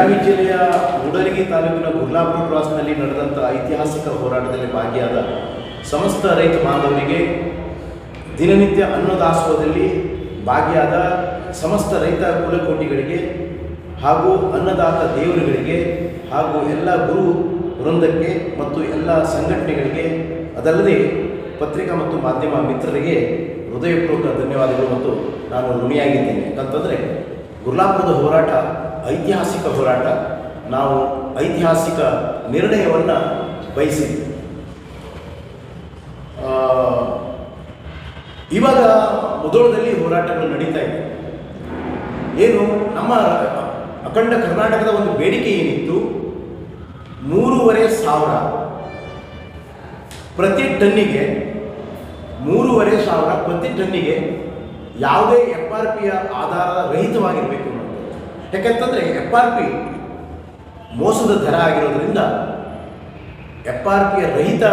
ಬೆಳಗಾವಿ ಜಿಲ್ಲೆಯ ಮೂಡಲಗಿ ತಾಲೂಕಿನ ಗುರ್ಲಾಪುರ ಕ್ರಾಸ್ನಲ್ಲಿ ನಡೆದಂಥ ಐತಿಹಾಸಿಕ ಹೋರಾಟದಲ್ಲಿ ಭಾಗಿಯಾದ ಸಮಸ್ತ ರೈತ ಬಾಂಧವರಿಗೆ ದಿನನಿತ್ಯ ಅನ್ನದಾಸೋಹದಲ್ಲಿ ಭಾಗಿಯಾದ ಸಮಸ್ತ ರೈತ ಕುಲಕೋಟಿಗಳಿಗೆ ಹಾಗೂ ಅನ್ನದಾತ ದೇವರುಗಳಿಗೆ ಹಾಗೂ ಎಲ್ಲ ಗುರು ವೃಂದಕ್ಕೆ ಮತ್ತು ಎಲ್ಲ ಸಂಘಟನೆಗಳಿಗೆ, ಅದಲ್ಲದೆ ಪತ್ರಿಕಾ ಮತ್ತು ಮಾಧ್ಯಮ ಮಿತ್ರರಿಗೆ ಹೃದಯಪೂರ್ವಕ ಧನ್ಯವಾದಗಳು ಮತ್ತು ನಾನು ಋಣಿಯಾಗಿದ್ದೇನೆ. ಯಾಕಂತಂದರೆ ಗುರ್ಲಾಪುರದ ಹೋರಾಟ ಐತಿಹಾಸಿಕ ಹೋರಾಟ, ನಾವು ಐತಿಹಾಸಿಕ ನಿರ್ಣಯವನ್ನು ಬಯಸಿದ್ವಿ. ಇವಾಗ ಮುದೋಳದಲ್ಲಿ ಹೋರಾಟಗಳು ನಡೀತಾ ಇದೆ. ಏನು, ನಮ್ಮ ಅಖಂಡ ಕರ್ನಾಟಕದ ಒಂದು ಬೇಡಿಕೆ ಏನಿತ್ತು? ಮೂರುವರೆ ಸಾವಿರ. ಪ್ರತಿ ಟನ್ನಿಗೆ ಮೂರುವರೆ ಸಾವಿರ ಪ್ರತಿ ಟನ್ನಿಗೆ ಯಾವುದೇ ಎಫ್ ಆರ್ ಪಿಯ ಆಧಾರ ರಹಿತವಾಗಿರಬೇಕು. ಯಾಕಂತಂದರೆ ಎಫ್ ಆರ್ ಪಿ ಮೋಸದ ದರ ಆಗಿರೋದ್ರಿಂದ ಎಫ್ ಆರ್ ಪಿಯ ರಹಿತ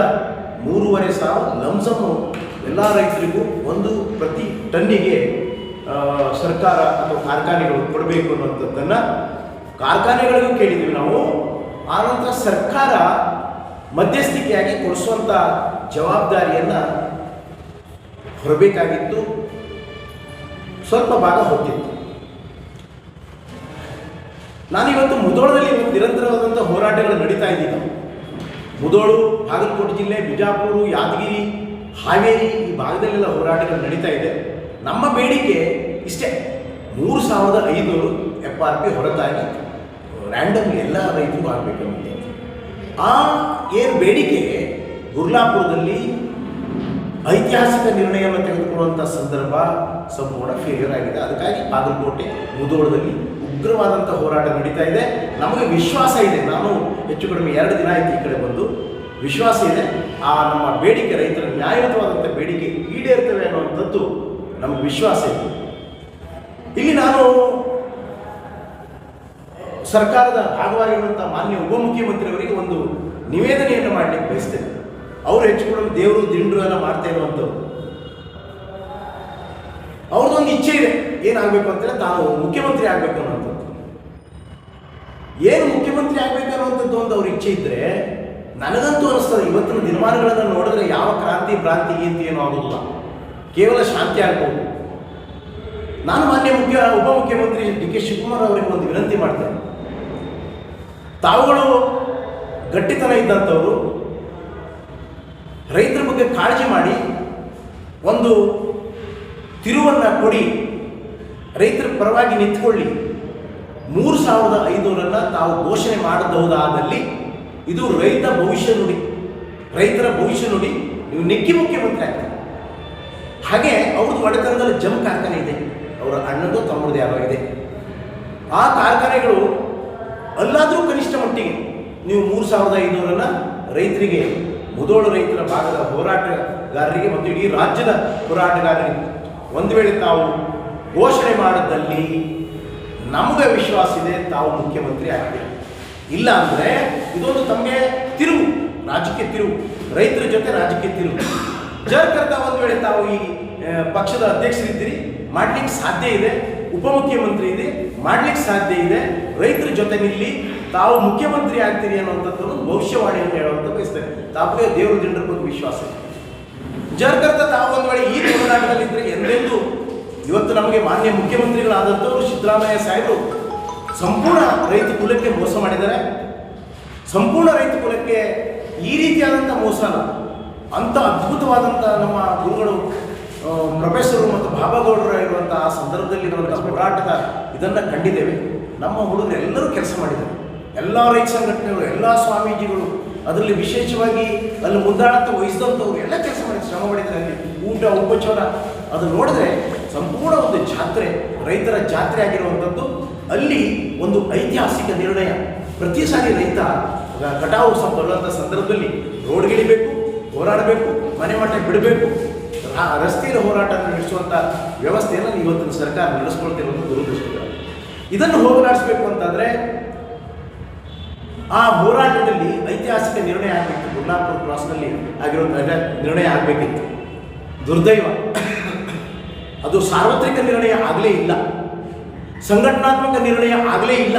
ಮೂರುವರೆ ಸಾವಿರ ಲಂಸಮ್ಮು ಎಲ್ಲ ರೈತರಿಗೂ ಒಂದು ಪ್ರತಿ ಟನ್ನಿಗೆ ಸರ್ಕಾರ ಅಥವಾ ಕಾರ್ಖಾನೆಗಳು ಕೊಡಬೇಕು ಅನ್ನುವಂಥದ್ದನ್ನು ಕಾರ್ಖಾನೆಗಳಿಗೂ ಕೇಳಿದ್ವಿ ನಾವು. ಆನಂತರ ಸರ್ಕಾರ ಮಧ್ಯಸ್ಥಿಕೆಯಾಗಿ ಕೊಡಿಸುವಂಥ ಜವಾಬ್ದಾರಿಯನ್ನು ಹೊರಬೇಕಾಗಿತ್ತು. ಸ್ವಲ್ಪ ಭಾಗ ಹೋಗಿತ್ತು ನಾನಿವತ್ತು ಮುದೋಳದಲ್ಲಿ ಒಂದು ನಿರಂತರವಾದಂಥ ಹೋರಾಟಗಳು ನಡೀತಾ ಇದ್ದೀವಿ ಮುದೋಳು, ಬಾಗಲಕೋಟೆ ಜಿಲ್ಲೆ, ಬಿಜಾಪುರ, ಯಾದಗಿರಿ, ಹಾವೇರಿ ಈ ಭಾಗದಲ್ಲೆಲ್ಲ ಹೋರಾಟಗಳು ನಡೀತಾ ಇದೆ. ನಮ್ಮ ಬೇಡಿಕೆ ಇಷ್ಟೇ. ಮೂರು ಸಾವಿರದ ಐನೂರು ಎಫ್ ಆರ್ ಪಿ ಹೊರತಾಗಿ ರ್ಯಾಂಡಮ್ ಎಲ್ಲ ರೈತರು ಆಗಬೇಕು ಅಂತ ಆ, ಏನು ಬೇಡಿಕೆ ಗುರ್ಲಾಪುರದಲ್ಲಿ ಐತಿಹಾಸಿಕ ನಿರ್ಣಯವನ್ನು ತೆಗೆದುಕೊಳ್ಳುವಂಥ ಸಂದರ್ಭ ಸಂಪೂರ್ಣ ಫೇಲ್ಯೂರ್ ಆಗಿದೆ. ಅದಕ್ಕಾಗಿ ಬಾಗಲಕೋಟೆ, ಮುದೋಳದಲ್ಲಿ ಉಗ್ರವಾದಂಥ ಹೋರಾಟ ನಡೀತಾ ಇದೆ. ನಮಗೆ ವಿಶ್ವಾಸ ಇದೆ. ನಾನು ಹೆಚ್ಚು ಕಡಿಮೆ ಎರಡು ದಿನ ಆಯ್ತು ಈ ಕಡೆ ಬಂದು. ವಿಶ್ವಾಸ ಇದೆ. ಆ ನಮ್ಮ ಬೇಡಿಕೆ, ರೈತರ ನ್ಯಾಯಯುತವಾದಂಥ ಬೇಡಿಕೆ ಈಡೇರ್ತವೆ ಅನ್ನುವಂಥದ್ದು ನಮಗೆ ವಿಶ್ವಾಸ ಇದೆ. ಇಲ್ಲಿ ನಾನು ಸರ್ಕಾರದ ಭಾಗವಾಗಿರುವಂಥ ಮಾನ್ಯ ಉಪಮುಖ್ಯಮಂತ್ರಿಯವರಿಗೆ ಒಂದು ನಿವೇದನೆಯನ್ನು ಮಾಡಲಿಕ್ಕೆ ಬಯಸ್ತೇನೆ. ಅವರು ಹೆಚ್ಚುಕೊಂಡು ದೇವರು, ದಿಂಡ್ರು ಎಲ್ಲ ಮಾಡ್ತಾ ಇರುವಂಥವ್ರು. ಅವ್ರದ್ದೊಂದು ಇಚ್ಛೆ ಇದೆ. ಏನಾಗಬೇಕು ಅಂತೇಳಿ ತಾನು ಮುಖ್ಯಮಂತ್ರಿ ಆಗಬೇಕು ಅನ್ನೋಂಥದ್ದು ಏನು ಮುಖ್ಯಮಂತ್ರಿ ಆಗಬೇಕು ಅನ್ನೋಂಥದ್ದು ಒಂದು ಅವ್ರ ಇಚ್ಛೆ ಇದ್ದರೆ ನನಗಂತೂ ಅನಿಸ್ತದೆ, ಇವತ್ತಿನ ದಿನಮಾನಗಳನ್ನು ನೋಡಿದ್ರೆ ಯಾವ ಕ್ರಾಂತಿ, ಭ್ರಾಂತಿ ಗೀತಿ ಏನೂ ಆಗೋದಿಲ್ಲ. ಕೇವಲ ಶಾಂತಿ ಆಗ್ಬೋದು. ನಾನು ಮಾನ್ಯ ಮುಖ್ಯ ಉಪಮುಖ್ಯಮಂತ್ರಿ ಡಿ ಕೆ ಶಿವಕುಮಾರ್ ಅವರಿಗೆ ಒಂದು ವಿನಂತಿ ಮಾಡ್ತೇನೆ. ತಾವುಗಳು ಗಟ್ಟಿತನ ಇದ್ದಂಥವರು, ರೈತರ ಬಗ್ಗೆ ಕಾಳಜಿ ಮಾಡಿ, ಒಂದು ತಿರುವನ್ನು ಕೊಡಿ ರೈತರ ಪರವಾಗಿ ನಿಂತ್ಕೊಳ್ಳಿ. ಮೂರು ಸಾವಿರದ ಐನೂರನ್ನು ತಾವು ಘೋಷಣೆ ಮಾಡಬಹುದಾದಲ್ಲಿ ಇದು ರೈತ ಭವಿಷ್ಯ ನುಡಿ. ರೈತರ ಭವಿಷ್ಯ ನುಡಿ. ನೀವು ನೆಕ್ಕಿ ಮುಖ್ಯಮಂತ್ರಿ ಆಗ್ತಾರೆ ಹಾಗೆ ಅವ್ರದ್ದು ಒಡೆತನದಲ್ಲಿ ಜಮ್ ಕಾರ್ಖಾನೆ ಇದೆ. ಅವರ ಅಣ್ಣದು ತಮ್ಮದೇ ಆಗಿದೆ ಆ ಕಾರ್ಖಾನೆಗಳು ಅಲ್ಲಾದರೂ ಕನಿಷ್ಠ ಮಟ್ಟಿಗೆ ನೀವು ಮೂರು ಸಾವಿರದ ಐನೂರನ್ನು ರೈತರಿಗೆ ಮುದೋಳು ರೈತರ ಭಾಗದ ಹೋರಾಟಗಾರರಿಗೆ ಮತ್ತು ಇಡೀ ರಾಜ್ಯದ ಹೋರಾಟಗಾರರಿಗೆ ಒಂದು ವೇಳೆ ತಾವು ಘೋಷಣೆ ಮಾಡಿದಲ್ಲಿ ನಮಗೆ ವಿಶ್ವಾಸ ಇದೆ, ತಾವು ಮುಖ್ಯಮಂತ್ರಿ ಆಗಿದೆ ಇಲ್ಲ ಅಂದರೆ ಇದೊಂದು ತಮಗೆ ತಿರುವು, ರಾಜಕೀಯ ತಿರುವು, ರೈತರ ಜೊತೆ ರಾಜಕೀಯ ತಿರುವು. ಜರ್ಕರ್ತ ಒಂದು ವೇಳೆ ತಾವು ಈ ಪಕ್ಷದ ಅಧ್ಯಕ್ಷರಿದ್ದೀರಿ, ಮಾಡ್ಲಿಕ್ಕೆ ಸಾಧ್ಯ ಇದೆ, ಉಪಮುಖ್ಯಮಂತ್ರಿ ಇದೆ, ಮಾಡ್ಲಿಕ್ಕೆ ಸಾಧ್ಯ ಇದೆ, ರೈತರ ಜೊತೆ ನಿಲ್ಲಿ, ತಾವು ಮುಖ್ಯಮಂತ್ರಿ ಆಗ್ತೀರಿ ಅನ್ನುವಂಥದ್ದು ಒಂದು ಅಂತ ಹೇಳುವಂತ ಬಯಸ್ತೇನೆ ತಾಪಗೆ ದೇವರು ದಿಂಡ್ರ ಬಗ್ಗೆ ವಿಶ್ವಾಸ ಇದೆ. ಜರ್ಕರ್ತ ತಾವು ಒಂದು ವೇಳೆ ಈ ಹೋರಾಟದಲ್ಲಿದ್ದರೆ ಎಂದೆಂದೂ ಇವತ್ತು ನಮಗೆ ಮಾನ್ಯ ಮುಖ್ಯಮಂತ್ರಿಗಳಾದಂಥವ್ರು ಸಿದ್ದರಾಮಯ್ಯ ಸಾಹೇಬರು ಸಂಪೂರ್ಣ ರೈತ ಕುಲಕ್ಕೆ ಮೋಸ ಮಾಡಿದ್ದಾರೆ. ಸಂಪೂರ್ಣ ರೈತ ಕುಲಕ್ಕೆ ಈ ರೀತಿಯಾದಂಥ ಮೋಸನ ಅಂಥ ಅದ್ಭುತವಾದಂಥ ನಮ್ಮ ಗುರುಗಳು ಪ್ರೊಫೆಸರು ಮತ್ತು ಬಾಬಾಗೌಡರು ಇರುವಂಥ ಆ ಸಂದರ್ಭದಲ್ಲಿ ಇರುವಂಥ ಹೋರಾಟದ ಇದನ್ನು ಕಂಡಿದ್ದೇವೆ. ನಮ್ಮ ಹುಡುಗರು ಎಲ್ಲರೂ ಕೆಲಸ ಮಾಡಿದ್ದಾರೆ. ಎಲ್ಲ ರೈತ ಸಂಘಟನೆಗಳು, ಎಲ್ಲ ಸ್ವಾಮೀಜಿಗಳು, ಅದರಲ್ಲಿ ವಿಶೇಷವಾಗಿ ಅಲ್ಲಿ ಮುಂದಾಳತ್ವ ವಹಿಸಿದಂಥವ್ರು ಎಲ್ಲ ಕೆಲಸ ಮಾಡಿ, ಶ್ರಮ ಮಾಡಿದ್ದಾರೆ ಅಲ್ಲಿ ಊಟ, ಉಪಚಾರ, ಅದು ನೋಡಿದ್ರೆ ಸಂಪೂರ್ಣ ಒಂದು ಜಾತ್ರೆ, ರೈತರ ಜಾತ್ರೆ ಆಗಿರುವಂಥದ್ದು. ಅಲ್ಲಿ ಒಂದು ಐತಿಹಾಸಿಕ ನಿರ್ಣಯ. ಪ್ರತಿ ಸಾರಿ ರೈತ ಕಟಾವು ಬರುವಂಥ ಸಂದರ್ಭದಲ್ಲಿ ರೋಡ್ಗಿಳಿಬೇಕು ಹೋರಾಡಬೇಕು, ಮನೆ ಮಟ್ಟ ಬಿಡಬೇಕು. ಆ ರಸ್ತೆಯಲ್ಲಿ ಹೋರಾಟ ನಡೆಸುವಂಥ ವ್ಯವಸ್ಥೆಯನ್ನು ಇವತ್ತಿನ ಸರ್ಕಾರ ನಡೆಸ್ಕೊಳ್ತಿರೋದು ದುರದೃಷ್ಟಕರ. ಇದನ್ನು ಹೋಗಲಾಡಿಸ್ಬೇಕು ಅಂತಂದರೆ, ಆ ಹೋರಾಟದಲ್ಲಿ ಐತಿಹಾಸಿಕ ನಿರ್ಣಯ ಆಗಬೇಕಿತ್ತು ಗುರ್ಲಾಪುರ ಕ್ರಾಸ್ನಲ್ಲಿ ಆಗಿರೋ ನಿರ್ಣಯ ಆಗಬೇಕಿತ್ತು. ದುರ್ದೈವ. ಅದು ಸಾರ್ವತ್ರಿಕ ನಿರ್ಣಯ ಆಗಲೇ ಇಲ್ಲ. ಸಂಘಟನಾತ್ಮಕ ನಿರ್ಣಯ ಆಗಲೇ ಇಲ್ಲ.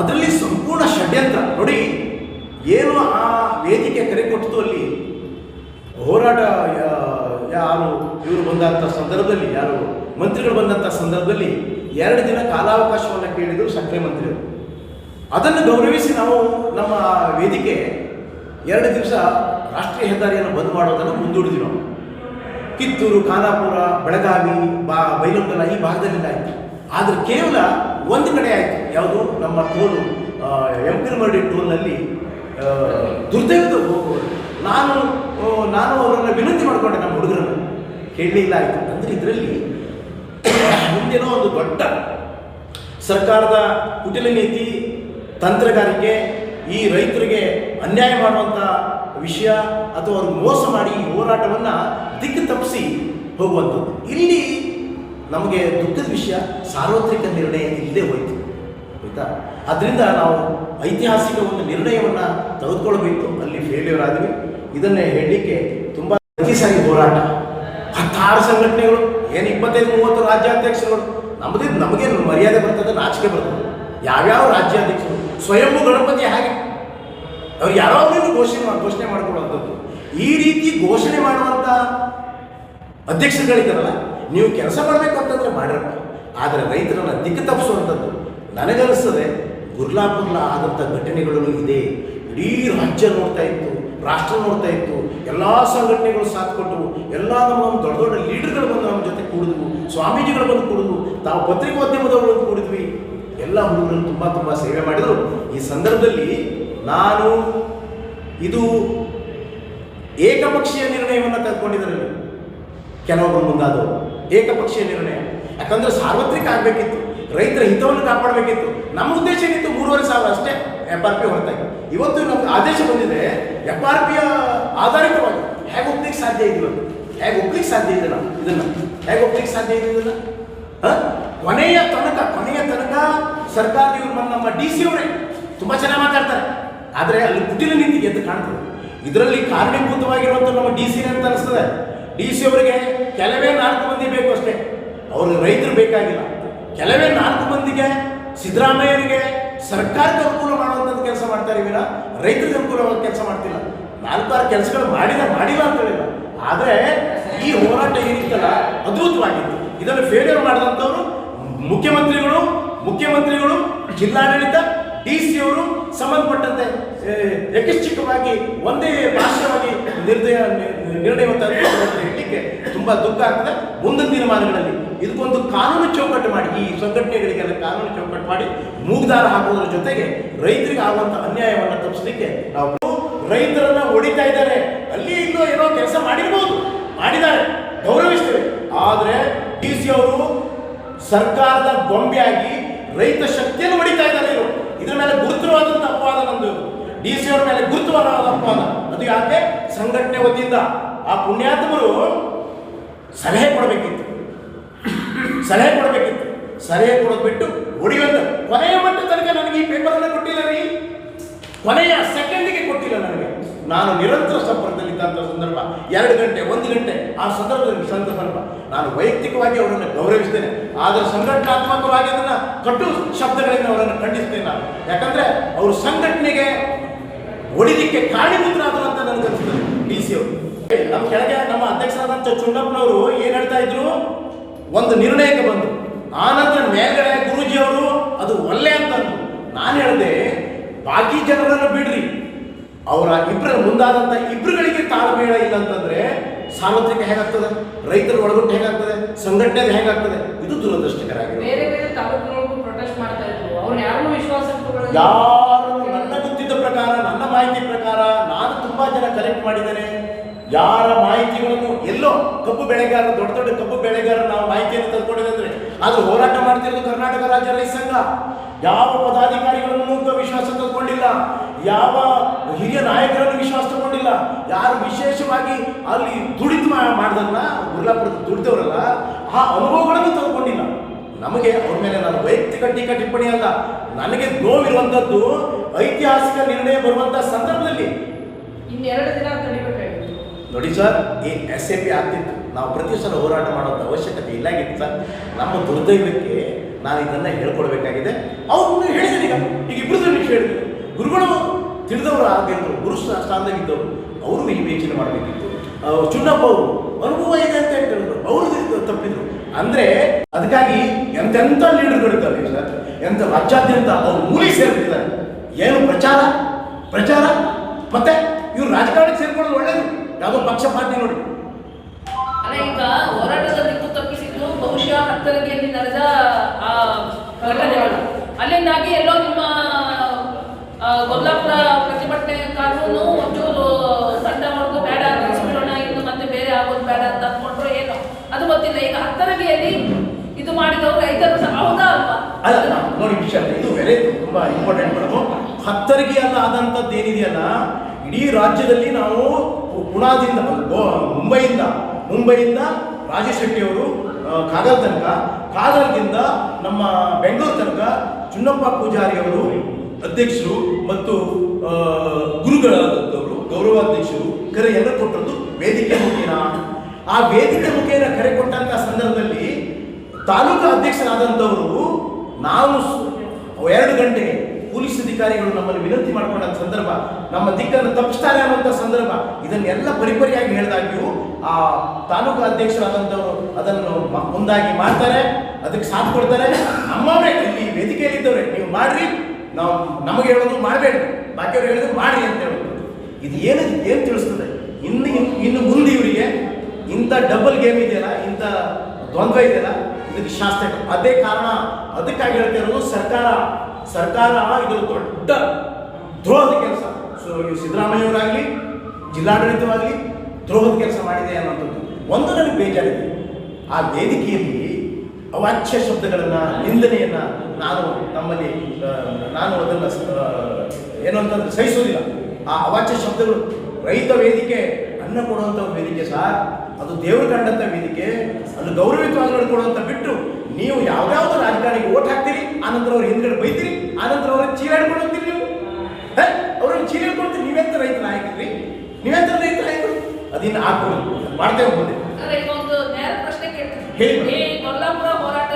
ಅದರಲ್ಲಿ ಸಂಪೂರ್ಣ ಷಡ್ಯಂತ್ರ. ನೋಡಿ, ಏನು ಆ ವೇದಿಕೆ ಕರೆ ಕೊಟ್ಟಿತು ಅಲ್ಲಿ? ಹೋರಾಟ ಯಾರು, ಇವರು ಬಂದಂಥ ಸಂದರ್ಭದಲ್ಲಿ, ಯಾರು, ಮಂತ್ರಿಗಳು ಬಂದಂಥ ಸಂದರ್ಭದಲ್ಲಿ ಎರಡು ದಿನ ಕಾಲಾವಕಾಶವನ್ನು ಕೇಳಿದರು ಸಕ್ಕರೆ ಮಂತ್ರಿಗಳು ಅದನ್ನು ಗೌರವಿಸಿ ನಾವು ನಮ್ಮ ವೇದಿಕೆ ಎರಡು ದಿವಸ ರಾಷ್ಟ್ರೀಯ ಹೆದ್ದಾರಿಯನ್ನು ಬಂದ್ ಮಾಡೋದನ್ನು ಮುಂದೂಡಿದ್ವಿ ನಾವು. ಕಿತ್ತೂರು ಖಾನಾಪುರ ಬೆಳಗಾವಿ, ಬಾ ಬೈಲೊಂಗಲ ಈ ಭಾಗದಲ್ಲೆಲ್ಲ ಆಯಿತು. ಆದರೆ ಕೇವಲ ಒಂದು ಕಡೆ ಆಯಿತು. ಯಾವುದು? ನಮ್ಮ ಟೋಲು ಎಂಪಿನಮರಡಿ ಟೋಲ್ನಲ್ಲಿ ದುರ್ದೈವದ ಹೋಗುವರು ನಾನು ನಾನು ಅವರನ್ನು ವಿನಂತಿ ಮಾಡಿಕೊಂಡೆ ನಮ್ಮ ಹುಡುಗರನ್ನು. ಕೇಳಲಿಲ್ಲ ಆಯಿತು. ಅಂದರೆ ಇದರಲ್ಲಿ ಮುಂದೇನೋ ಒಂದು ದೊಡ್ಡ ಸರ್ಕಾರದ ಕುಟಿಲ ನೀತಿ, ತಂತ್ರಗಾರಿಕೆ, ಈ ರೈತರಿಗೆ ಅನ್ಯಾಯ ಮಾಡುವಂಥ ವಿಷಯ ಅಥವಾ ಮೋಸ ಮಾಡಿ ಈ ಹೋರಾಟವನ್ನು ದಿಕ್ಕು ತಪ್ಪಿಸಿ ಹೋಗುವಂಥದ್ದು. ಇಲ್ಲಿ ನಮಗೆ ದುಃಖದ ವಿಷಯ, ಸಾರ್ವತ್ರಿಕ ನಿರ್ಣಯ ಇಲ್ಲದೆ ಹೋಯಿತು. ಆಯಿತಾ? ಅದರಿಂದ ನಾವು ಐತಿಹಾಸಿಕ ಒಂದು ನಿರ್ಣಯವನ್ನು ತೆಗೆದುಕೊಳ್ಬೇಕು ಅಲ್ಲಿ ಫೇಲ್ಯೂರ್ ಆದ್ವಿ. ಇದನ್ನೇ ಹೇಳಲಿಕ್ಕೆ ತುಂಬ ಅತಿಸಾಗಿ ಹೋರಾಟ. ಹತ್ತಾರು ಸಂಘಟನೆಗಳು, ಏನು ಇಪ್ಪತ್ತೈದು, ಮೂವತ್ತು ರಾಜ್ಯಾಧ್ಯಕ್ಷರುಗಳು ನಮ್ಮದೇ ನಮಗೇನು ಮರ್ಯಾದೆ ಬರ್ತದೆ, ನಾಚಿಕೆ ಬರ್ತದೆ. ಯಾವ್ಯಾವ ರಾಜ್ಯಾಧ್ಯಕ್ಷರು ಸ್ವಯಂಭೂ ಗಣಪತಿ ಹಾಗೆ ಅವ್ರು ಯಾವಾಗಲೂ ಘೋಷಣೆ ಘೋಷಣೆ ಮಾಡಿಕೊಡುವಂಥದ್ದು. ಈ ರೀತಿ ಘೋಷಣೆ ಮಾಡುವಂಥ ಅಧ್ಯಕ್ಷರುಗಳಿದ್ದಾರಲ್ಲ ನೀವು ಕೆಲಸ ಮಾಡಬೇಕು ಅಂತಂದರೆ ಮಾಡಿರಪ್ಪ. ಆದರೆ ರೈತರನ್ನು ದಿಕ್ಕು ತಪ್ಪಿಸುವಂಥದ್ದು ನನಗನಿಸ್ತದೆ ಗುರ್ಲಾ ಪುರ್ಲಾ ಆದಂಥ ಘಟನೆಗಳು ಇದೆ. ಇಡೀ ರಾಜ್ಯ ನೋಡ್ತಾ ಇತ್ತು, ರಾಷ್ಟ್ರ ನೋಡ್ತಾ ಇತ್ತು, ಎಲ್ಲ ಸಂಘಟನೆಗಳು ಸಾಥ್ ಕೊಟ್ಟವು ಎಲ್ಲ ನಮ್ಮ ನಮ್ಮ ದೊಡ್ಡ ದೊಡ್ಡ ಲೀಡರ್ಗಳು ಬಂದು ನಮ್ಮ ಜೊತೆ ಕೂಡಿದ್ವು, ಸ್ವಾಮೀಜಿಗಳು ಬಂದು ಕೂಡಿದ್ವು, ತಾವು ಪತ್ರಿಕೋದ್ಯಮದವರು ಕೂಡಿದ್ವಿ. ಎಲ್ಲ ಹುಡುಗರು ತುಂಬ ತುಂಬ ಸೇವೆ ಮಾಡಿದರು. ಈ ಸಂದರ್ಭದಲ್ಲಿ ನಾನು ಇದು ಏಕಪಕ್ಷೀಯ ನಿರ್ಣಯವನ್ನು ತೆಗೆದುಕೊಂಡಿದ್ದಾರೆ ಕೆಲವೊಬ್ಬರು ಮುಂದಾದವರು. ಏಕಪಕ್ಷೀಯ ನಿರ್ಣಯ. ಯಾಕಂದ್ರೆ ಸಾರ್ವತ್ರಿಕ ಆಗಬೇಕಿತ್ತು. ರೈತರ ಹಿತವನ್ನು ಕಾಪಾಡಬೇಕಿತ್ತು. ನಮ್ಮ ಉದ್ದೇಶ ಏನಿತ್ತು? ಮೂರುವರೆ ಸಾವಿರ ಅಷ್ಟೇ ಎಫ್ ಆರ್ ಪಿ ಹೊರತಾಗಿ. ಇವತ್ತು ನಮ್ಗೆ ಆದೇಶ ಬಂದಿದೆ ಎಫ್ ಆರ್ ಪಿಯ ಆಧಾರಿತವಾಗಿ. ಹೇಗೆ ಒಪ್ಲಿಕ್ಕೆ ಸಾಧ್ಯ ಇದೆ ಹೇಗೆ ಒಪ್ಲಿಕ್ಕೆ ಸಾಧ್ಯ ಇದೆ ನಾವು ಇದನ್ನು. ಹೇಗೆ ಒಪ್ಲಿಕ್ಕೆ ಸಾಧ್ಯ ಇದೆ ಇದನ್ನು? ಕೊನೆಯ ತನಕ ಕೊನೆಯ ತನಕ ಸರ್ಕಾರದ ಇವ್ರು ನಮ್ಮ ಡಿ ಸಿ ಅವರೇ. ತುಂಬ ಚೆನ್ನಾಗಿ ಮಾತಾಡ್ತಾರೆ. ಆದರೆ ಅಲ್ಲಿ ಕುಟಿಲ ನೀತಿ ಎದ್ದು ಕಾಣ್ತದೆ. ಇದರಲ್ಲಿ ಕಾರಣೀಭೂತವಾಗಿರುವಂಥ ನಮ್ಮ ಡಿ ಸಿ ಅಂತ ಅನಿಸ್ತದೆ. ಡಿ ಸಿ ಅವರಿಗೆ ಕೆಲವೇ ನಾಲ್ಕು ಮಂದಿ ಬೇಕು ಅಷ್ಟೇ. ಅವ್ರಿಗೆ ರೈತರು ಬೇಕಾಗಿಲ್ಲ. ಕೆಲವೇ ನಾಲ್ಕು ಮಂದಿಗೆ ಸಿದ್ದರಾಮಯ್ಯರಿಗೆ ಸರ್ಕಾರಕ್ಕೆ ಅನುಕೂಲ ಮಾಡುವಂಥದ್ದು ಕೆಲಸ ಮಾಡ್ತಾ ವಿನ ರೈತರಿಗೆ ಅನುಕೂಲವಾಗಿ ಕೆಲಸ ಮಾಡ್ತಿಲ್ಲ. ನಾಲ್ಕಾರು ಕೆಲಸಗಳು ಮಾಡಿದ ಮಾಡಿಲ್ಲ ಅಂತ ಹೇಳಿಲ್ಲ. ಆದರೆ ಈ ಹೋರಾಟ ಏನಿತ್ತಲ್ಲ, ಅದ್ಭುತವಾಗಿತ್ತು. ಇದನ್ನು ಫೇಲ್ಯೂರ್ ಮಾಡಿದಂಥವ್ರು ಮುಖ್ಯಮಂತ್ರಿಗಳು ಮುಖ್ಯಮಂತ್ರಿಗಳು, ಜಿಲ್ಲಾಡಳಿತ ಡಿ ಸಿ ಅವರು ಸಂಬಂಧಪಟ್ಟಂತೆ ಆ, ಯಥೇಚ್ಛಿಕವಾಗಿ ಒಂದೇ ಭಾಷೆಯಾಗಿ ನಿರ್ದಯ ಅಂತ ಹೇಳಲಿಕ್ಕೆ ತುಂಬಾ ದುಃಖ ಆಗ್ತದೆ. ಮುಂದಿನ ದಿನಮಾನಗಳಲ್ಲಿ ಇದಕ್ಕೊಂದು ಕಾನೂನು ಚೌಕಟ್ಟು ಮಾಡಿ ಈ ಸಂಘಟನೆಗಳಿಗೆಲ್ಲ ಕಾನೂನು ಚೌಕಟ್ಟು ಮಾಡಿ ಮೂಗ್ದಾರ ಹಾಕೋದ್ರ ಜೊತೆಗೆ ರೈತರಿಗೆ ಆಗುವಂಥ ಅನ್ಯಾಯವನ್ನು ತಪ್ಪಿಸಲಿಕ್ಕೆ ನಾವು ರೈತರನ್ನ ಹೊಡಿತಾ ಇದ್ದಾರೆ. ಅಲ್ಲಿ ಇಲ್ಲೋ ಏನೋ ಕೆಲಸ ಮಾಡಿರ್ಬೋದು ಮಾಡಿದ್ದಾರೆ ಗೌರವಿಸ್ತೇವೆ. ಆದರೆ ಡಿ ಸಿ ಅವರು ಸರ್ಕಾರದ ಗೊಂಬೆಯಾಗಿ ರೈತ ಶಕ್ತಿಯನ್ನು ಹೊಡಿತಾ ಇದ್ದಾರೆ ಇವರು. ಇದ್ರ ಮೇಲೆ ಗುರುತರವಾದಂಥ ಅಪವಾದ ನಂದು ಡಿ ಸಿ ಅವ್ರ ಮೇಲೆ ಗುರುತವಾದ ಅಪವಾದ. ಅದು ಯಾಕೆ? ಸಂಘಟನೆ ವತಿಯಿಂದ. ಆ ಪುಣ್ಯಾತ್ಮರು ಸಲಹೆ ಕೊಡಬೇಕಿತ್ತು. ಸಲಹೆ ಕೊಡಬೇಕಿತ್ತು. ಸಲಹೆ ಕೊಡೋದು ಬಿಟ್ಟು ಹೊಡಿಯುವಂತ ಕೊನೆಯ ಮಟ್ಟ ತನಕ ನನಗೆ ಈ ಪೇಪರ್ ಅನ್ನ ಕೊಟ್ಟಿಲ್ಲ ರೀ. ಕೊನೆಯ ಸೆಕೆಂಡಿಗೆ ಕೊಟ್ಟಿಲ್ಲ ನನಗೆ. ನಾನು ನಿರಂತರ ಸಂಪರ್ಕದಲ್ಲಿ ಇದ್ದಂಥ ಸಂದರ್ಭ, ಎರಡು ಗಂಟೆ, ಒಂದು ಗಂಟೆ, ಆ ಸಂದರ್ಭದಲ್ಲಿ ಸಂದರ್ಭ. ನಾನು ವೈಯಕ್ತಿಕವಾಗಿ ಅವರನ್ನು ಗೌರವಿಸ್ತೇನೆ. ಆದರೆ ಸಂಘಟನಾತ್ಮಕವಾಗಿ ಅದನ್ನು ಕಟ್ಟು ಶಬ್ದಗಳಿಂದ ಅವರನ್ನು ಖಂಡಿಸ್ತೇನೆ ನಾನು. ಯಾಕಂದ್ರೆ ಅವರು ಸಂಘಟನೆಗೆ ಹೊಡಿಲಿಕ್ಕೆ ಕಾರಣೀಭೂತರಾದರು ಅಂತ ನನಗೆ ಅನಿಸ್ತದೆ. ಡಿ ಸಿ ಅವರು. ನಮ್ಮ ಕೆಳಗೆ ನಮ್ಮ ಅಧ್ಯಕ್ಷರಾದಂಥ ಚುಂಡಪ್ಪನವರು ಏನು ಹೇಳ್ತಾ ಇದ್ರು? ಒಂದು ನಿರ್ಣಯಕ್ಕೆ ಬಂದು ಆನಂತರ ಮೇಲ್ಗಡೆ ಗುರೂಜಿ ಅವರು ಅದು ಒಳ್ಳೆ ಅಂತ ನಾನು ಹೇಳಿದೆ, ಬಾಕಿ ಜನರನ್ನು ಬಿಡ್ರಿ. ಅವರ ಇಬ್ಬರ ಮುಂದಾದಂಥ ಇಬ್ಬರುಗಳಿಗೆ ತಾಳ್ಮೇಳ ಇಲ್ಲ ಅಂತಂದ್ರೆ ಸಾರ್ವತ್ರಿಕ ಹೇಗಾಗ್ತದೆ? ರೈತರ ಒಳಗೊಟ್ಟು ಹೇಗಾಗ್ತದೆ? ಸಂಘಟನೆ ಹೇಗಾಗ್ತದೆ? ಇದು ದುರದೃಷ್ಟಕರ. ಯಾರು ನನ್ನ ಗೊತ್ತಿದ್ದ ಪ್ರಕಾರ ನನ್ನ ಮಾಹಿತಿ ಪ್ರಕಾರ ನಾನು ತುಂಬಾ ಜನ ಕಲೆಕ್ಟ್ ಮಾಡಿದ್ದೇನೆ. ಯಾರ ಮಾಹಿತಿಗಳನ್ನು ಎಲ್ಲೋ ಕಬ್ಬು ಬೆಳೆಗಾರ ದೊಡ್ಡ ದೊಡ್ಡ ಕಬ್ಬು ಬೆಳೆಗಾರ ನಾವು ಮಾಹಿತಿಯನ್ನು ತಂದ್ಕೊಂಡಿದೆ ಅಂದ್ರೆ ಅದು ಹೋರಾಟ ಮಾಡ್ತಿರೋದು ಕರ್ನಾಟಕ ರಾಜ್ಯ ರೈತ ಸಂಘ. ಯಾವ ಪದಾಧಿಕಾರಿಗಳನ್ನು ವಿಶ್ವಾಸ ತಗೊಂಡಿಲ್ಲ ಯಾವ ಹಿರಿಯ ನಾಯಕರನ್ನು ವಿಶ್ವಾಸ ತಗೊಂಡಿಲ್ಲ ಯಾರು ವಿಶೇಷವಾಗಿ ಅಲ್ಲಿ ದುಡಿದು ಮಾಡಿದಲ್ಲ ಗುರ್ಲಾಪುರದ ದುಡಿದವರಲ್ಲ ಆ ಅನುಭವಗಳನ್ನು ತಗೊಂಡಿಲ್ಲ ನಮಗೆ ಅವ್ರ ಮೇಲೆ ನಾನು ವೈಯಕ್ತಿಕ ಟೀಕಾ ಟಿಪ್ಪಣಿ ಅಲ್ಲ, ನನಗೆ ನೋವಿರುವಂತದ್ದು ಐತಿಹಾಸಿಕ ನಿರ್ಣಯ ಬರುವಂತಹ ಸಂದರ್ಭದಲ್ಲಿ. ಇನ್ನೆರಡು ದಿನ ನೋಡಿ ಸರ್, ಈ ಎಸ್ ಎ ಪಿ ಆಗ್ತಿತ್ತು. ನಾವು ಪ್ರತಿ ಸಲ ಹೋರಾಟ ಮಾಡೋದು ಅವಶ್ಯಕತೆ ಇಲ್ಲಾಗಿತ್ತು ಸರ್. ನಮ್ಮ ದುರ್ದೈವಕ್ಕೆ ನಾನು ಇದನ್ನ ಹೇಳ್ಕೊಡ್ಬೇಕಾಗಿದೆ. ಅವ್ರು ಹೇಳಿದ್ದೀನಿ ಈಗ. ಈಗ ಇಬ್ಬರು ವಿಷಯ ಹೇಳಿದ್ರು. ಗುರುಗಳು ತಿಳಿದವರು ಆಗಿದ್ರು ಗುರು ಸ್ಥಾ- ಸ್ಥಾನದಾಗಿದ್ದವರು ಅವರು ವಿವೇಚನೆ ಮಾಡಬೇಕಿತ್ತು. ಚುಣ್ಣಪ್ಪ ಅವರು, ಅನುಭವ ಇದೆ ಅಂತ ಹೇಳಿದ್ರು ಅವರು ತಪ್ಪಿದ್ರು. ಅಂದ್ರೆ ಅದಕ್ಕಾಗಿ ಎಂತೆಂಥ ಲೀಡರ್ಗಳಿದ್ದಾರೆ ಸರ್ ಎಂತ ರಾಜ್ಯಾದ್ಯಂತ ಅವ್ರು ಮೂಲಿ ಸೇರ್ತಿದ್ದಾರೆ. ಏನು ಪ್ರಚಾರ? ಪ್ರಚಾರ? ಮತ್ತೆ ಇವ್ರು ರಾಜಕಾರಣಕ್ಕೆ ಸೇರ್ಕೊಳ್ಳೋದು ಒಳ್ಳೇದು. ಯಾವುದೋ ಪಕ್ಷ ಪಾರ್ಟಿ ನೋಡಿ. ಅಲ್ಲ ಈಗ ಹೋರಾಟದ ದಿಕ್ಕು ತಪ್ಪಿಸಿದ್ದು ಬಹುಶಃ ಹತ್ತರಗೆಯಲ್ಲಿ ನಡೆದ ಆ ಘಟನೆಗಳು. ಅಲ್ಲಿಂದಾಗಿ ಎಲ್ಲೋ ನಿಮ್ಮ ಪ್ರತಿಭಟನೆ ಪ್ರತಿಭಟನೆಕಾರರು ಒಂಚೂರು ಸಣ್ಣ ಹೊಡೆದು ಬೇಡ ನಿಲ್ಲಿಸ್ಬಿಡೋಣ ಇನ್ನು ಮತ್ತೆ ಬೇರೆ ಆಗೋದು ಬೇಡ ಅಂತ ಅಂದ್ಕೊಂಡ್ರು ಏನೋ. ಅದು ಗೊತ್ತಿಲ್ಲ. ಈಗ ಹತ್ತರಗೆಯಲ್ಲಿ ಇದು ಮಾಡಿದವರು ರೈತರು ಹೌದಾ ಅಲ್ವಾ? ಅಲ್ಲ ನೋಡಿ ವಿಷಯ ಇದು ವೆರಿ ತುಂಬಾ ಇಂಪಾರ್ಟೆಂಟ್ ಮೇಡಮ್ ಹತ್ತರಿಗೆ ಅಲ್ಲ ಆದಂಥದ್ದು ಏನಿದೆಯಲ್ಲ ಇಡೀ ರಾಜ್ಯದಲ್ಲಿ ನಾವು ಪುಣಾದಿಂದ ಮುಂಬೈಯಿಂದ. ಮುಂಬೈಯಿಂದ ರಾಜೇಶ್ ಶೆಟ್ಟಿ ಅವರು ಆ, ಕಾಗಲ್ ತನಕ. ಕಾಗಲ್ದಿಂದ ನಮ್ಮ ಬೆಂಗಳೂರು ತನಕ ಚುನ್ನಪ್ಪ ಪೂಜಾರಿ ಅವರು ಅಧ್ಯಕ್ಷರು ಮತ್ತು ಗುರುಗಳಾದಂಥವರು ಗೌರವಾಧ್ಯಕ್ಷರು ಕರೆ ಎಲ್ಲ ಕೊಟ್ಟದ್ದು ವೇದಿಕೆ ಮುಖೇನ. ಆ ವೇದಿಕೆ ಮುಖೇನ ಕರೆ ಕೊಟ್ಟಂತ ಸಂದರ್ಭದಲ್ಲಿ ತಾಲೂಕು ಅಧ್ಯಕ್ಷರಾದಂಥವರು ನಾವು ಎರಡು ಗಂಟೆಗೆ ಪೊಲೀಸ್ ಅಧಿಕಾರಿಗಳು ನಮ್ಮಲ್ಲಿ ವಿನಂತಿ ಮಾಡಿಕೊಂಡಂತ ಸಂದರ್ಭ, ನಮ್ಮ ದಿಕ್ಕನ್ನು ತಪ್ಪಿಸ್ತಾರೆ ಅನ್ನುವಂಥ ಸಂದರ್ಭ, ಇದನ್ನೆಲ್ಲ ಪರಿಪರಿಯಾಗಿ ಹೇಳಿದಾಗ್ಯೂ ಆ ತಾಲೂಕು ಅಧ್ಯಕ್ಷರಾದಂಥವರು ಅದನ್ನು ಮುಂದಾಗಿ ಮಾಡ್ತಾರೆ, ಅದಕ್ಕೆ ಸಾಥ್ ಕೊಡ್ತಾರೆ. ನಮ್ಮವರೇ ಇಲ್ಲಿ ವೇದಿಕೆಯಲ್ಲಿದ್ದವ್ರೆ, ನೀವು ಮಾಡ್ರಿ, ನಾವು ನಮಗೆ ಹೇಳೋದು ಮಾಡಬೇಡ್ರಿ, ಬಾಕಿಯವ್ರು ಹೇಳಿದ್ರು ಮಾಡ್ರಿ ಅಂತ ಹೇಳೋದು ಇದು ಏನು ಏನು ತಿಳಿಸ್ತದೆ? ಇನ್ನು- ಇನ್ನು ಮುಂದೆ ಇವರಿಗೆ ಇಂಥ ಡಬಲ್ ಗೇಮ್ ಇದೆಯಲ್ಲ, ಇಂಥ ದ್ವಂದ್ವ ಇದೆಯಲ್ಲ, ಇದಕ್ಕೆ ಶಾಸ್ತ್ರ ಅದೇ ಕಾರಣ ಅದಕ್ಕಾಗಿ ಹೇಳ್ತಾ ಇರೋದು ಸರ್ಕಾರ ಸರ್ಕಾರ ಇದು ದೊಡ್ಡ ದ್ರೋಹದ ಕೆಲಸ. ಸೊ ಇವು ಸಿದ್ದರಾಮಯ್ಯವರಾಗಲಿ, ಜಿಲ್ಲಾಡಳಿತವಾಗಲಿ ದ್ರೋಹದ ಕೆಲಸ ಮಾಡಿದೆ ಅನ್ನೋಂಥದ್ದು ಒಂದು ನನಗೆ ಬೇಜಾರಿದೆ. ಆ ವೇದಿಕೆಯಲ್ಲಿ ಅವಾಚ್ಯ ಶಬ್ದಗಳನ್ನು, ನಿಂದನೆಯನ್ನು ನಾನು, ನಮ್ಮಲ್ಲಿ ನಾನು ಅದನ್ನು ಏನು ಅಂತಂದ್ರೆ ಸಹಿಸೋದಿಲ್ಲ ಆ ಅವಾಚ್ಯ ಶಬ್ದಗಳು ರೈತ ವೇದಿಕೆ ಅನ್ನ ಕೊಡುವಂಥ ವೇದಿಕೆ ಸರ್. ಅದು ದೇವರು ಕಂಡಂಥ ವೇದಿಕೆ ಅದು ಗೌರವಿತವಾಗಿ ನಡ್ಕೊಳ್ಳುವಂತ ಬಿಟ್ಟು ನೀವು ಯಾವ್ದಾವ್ದು ರಾಜಕಾರಣಿಗೆ ಓಟ್ ಹಾಕ್ತೀರಿ ಆನಂತರ ಅವ್ರ ಹಿಂದ್ಗಡೆ ಬೈತೀರಿ ಆನಂತರ ಅವ್ರ ಹೋಗ್ತೀರಿ ನೀವು. ಹೇ? ಅವ್ರನ್ನ ಚೀಲ ಹಿಡ್ಕೊಳ್ತೀರಿ ನೀವೆಂತ ರೈತ ನಾಯಕರಿ? ನೀವೆಂತ ರೈತ ನಾಯಕರು? ಅದಿನ್ನ ಆಗ್ಬೋದು ಮಾಡ್ತೇವೆ ಮುಂದೆ. ಹೇಳಿ. ಕೊಲ್ಲಾಪುರ ಹೋರಾಟ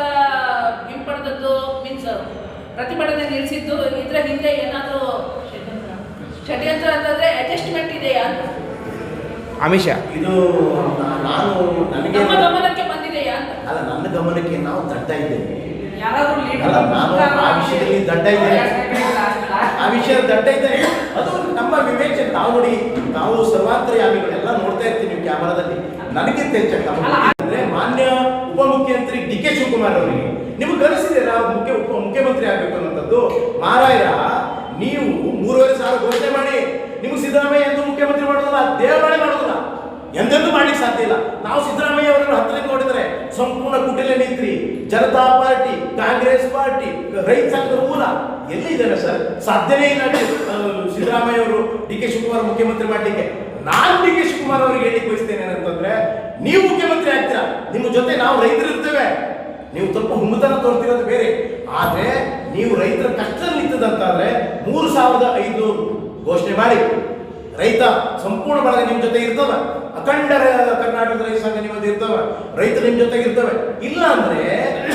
ಹಿಂಪಡೆದದ್ದು ಮೀನ್ಸ್ ಪ್ರತಿಭಟನೆ ನಿಲ್ಲಿಸಿದ್ದು ಇದ್ರ ಹಿಂದೆ ಏನಾದರೂ ಷಡ್ಯಂತ್ರ ಅಂತಂದ್ರೆ ಅಡ್ಜಸ್ಟ್ಮೆಂಟ್ ಇದೆಯಾ ಅಂತ. ಆಮಿಷ ಇದು ನಾನು ನನಗೆ ಗಮನಕ್ಕೆ ಬಂದಿದೆಯಾ ಅಲ್ಲ ನನ್ನ ಗಮನಕ್ಕೆ ನಾವು ದಡ್ಡ ಇದ್ದೇವೆ. ಅಲ್ಲ ನಾನು ಆ ವಿಷಯದಲ್ಲಿ ದಡ್ಡ ಇದ್ದೇನೆ. ಆ ವಿಷಯ ದಡ್ಡ ಇದ್ದೇನೆ. ಅದು ನಮ್ಮ ವಿವೇಚನೆ. ನಾವು ನೋಡಿ ನಾವು ಸರ್ವಾಂತರ್ಯಾಮಿಗಳೆಲ್ಲ ನೋಡ್ತಾ ಇರ್ತೀವಿ ನೀವು ಕ್ಯಾಮರಾದಲ್ಲಿ ನನಗಿಂತ ಹೆಚ್ಚಾಗಿ ಅಂದ್ರೆ ಮಾನ್ಯ ಉಪಮುಖ್ಯಮಂತ್ರಿ ಡಿ ಕೆ ಶಿವಕುಮಾರ್ ಅವರಿಗೆ. ನಿಮ್ಗೆ ಕಲಿಸಿದ್ದೀರಾ ಮುಖ್ಯ ಉಪ ಮುಖ್ಯಮಂತ್ರಿ ಆಗಬೇಕು ಅನ್ನೋಂಥದ್ದು ಮಾರಾಯ ನೀವು ಮೂರುವರೆ ಸಾವಿರ ಘೋಷಣೆ ಮಾಡಿ. ನಿಮ್ಗೆ ಸಿದ್ದರಾಮಯ್ಯ ಎಂದು ಮುಖ್ಯಮಂತ್ರಿ ಮಾಡೋದಲ್ಲ ದೇವರಾಣೆ ಮಾಡೋದಲ್ಲ ಎಂದೆಂದೂ ಮಾಡ್ಲಿಕ್ಕೆ ಸಾಧ್ಯ ಇಲ್ಲ. ನಾವು ಸಿದ್ದರಾಮಯ್ಯ ಅವರನ್ನು ಹತ್ತಿರಕ್ಕೆ ನೋಡಿದರೆ ಸಂಪೂರ್ಣ ಕುಟಿಲೆ ನಿಂತ್ರಿ, ಜನತಾ ಪಾರ್ಟಿ, ಕಾಂಗ್ರೆಸ್ ಪಾರ್ಟಿ, ರೈತ ಸಂಘದ ಮೂಲ ಎಲ್ಲಿದ್ದಾರೆ ಸರ್? ಸಾಧ್ಯನೇ ಇಲ್ಲ ಸಿದ್ದರಾಮಯ್ಯ ಅವರು ಡಿ ಕೆ ಶಿವಕುಮಾರ್ ಮುಖ್ಯಮಂತ್ರಿ ಮಾಡಲಿಕ್ಕೆ. ನಾನು ಡಿ ಕೆ ಶಿವಕುಮಾರ್ ಅವರಿಗೆ ಹೇಳಿ ಬಯಸ್ತೇನೆ ಅಂತಂದ್ರೆ ನೀವು ಮುಖ್ಯಮಂತ್ರಿ ಆಗ್ತೀರಾ? ನಿಮ್ಮ ಜೊತೆ ನಾವು ರೈತರು ಇರ್ತೇವೆ. ನೀವು ಸ್ವಲ್ಪ ಹುಮ್ಮತನ ತೋರ್ತಿರೋದು ಬೇರೆ. ಆದ್ರೆ ನೀವು ರೈತರ ಕಷ್ಟದಲ್ಲಿ ನಿಂತದಂತಾದ್ರೆ ಮೂರು ಸಾವಿರದ ಐದುನೂರು ಘೋಷಣೆ ಮಾಡಿ. ರೈತ ಸಂಪೂರ್ಣ ಬಳಗ ನಿಮ್ಮ ಜೊತೆ ಇರ್ತವ. ಅಖಂಡ ಕರ್ನಾಟಕದ ರೈತ ಸಂಘ ನಿಮ್ಮ ಜೊತೆ ಇರ್ತವ. ರೈತ ನಿಮ್ಮ ಜೊತೆಗೆ ಇರ್ತವೆ. ಇಲ್ಲ ಅಂದ್ರೆ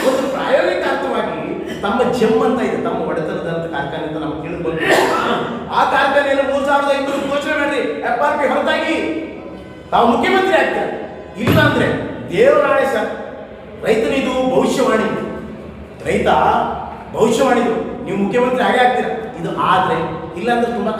ಒಂದು ಪ್ರಾಯೋಗಿಕ ಅರ್ಥವಾಗಿ ತಮ್ಮ ಜಮ್ ಅಂತ ಇದೆ, ತಮ್ಮ ಒಡೆತನದಂತ ಕಾರ್ಖಾನೆ ಅಂತ ನಮ್ಗೆ ತಿಳಿದು ಬಂದ ಆ ಕಾರ್ಖಾನೆಯಲ್ಲಿ ಮೂರ್ ಸಾವಿರದ ಐನೂರು ಘೋಷಣೆ ಮಾಡಿ ಎಫ್ ಆರ್ ಪಿ ಹೊರತಾಗಿ ತಾವು ಮುಖ್ಯಮಂತ್ರಿ ಆಗ್ತಾರೆ. ಇಲ್ಲ ಅಂದ್ರೆ ದೇವರಾಣೆ ಸರ್, ರೈತನಿದು ಭವಿಷ್ಯವಾಣಿ. ರೈತ ಭವಿಷ್ಯವಾಣಿದು. ನೀವು ಮುಖ್ಯಮಂತ್ರಿ ಹಾಗೆ ಆಗ್ತೀರಾ. ಇದು ಆದ್ರೆ ಇಲ್ಲಾಂದ್ರೆ ತುಂಬಾ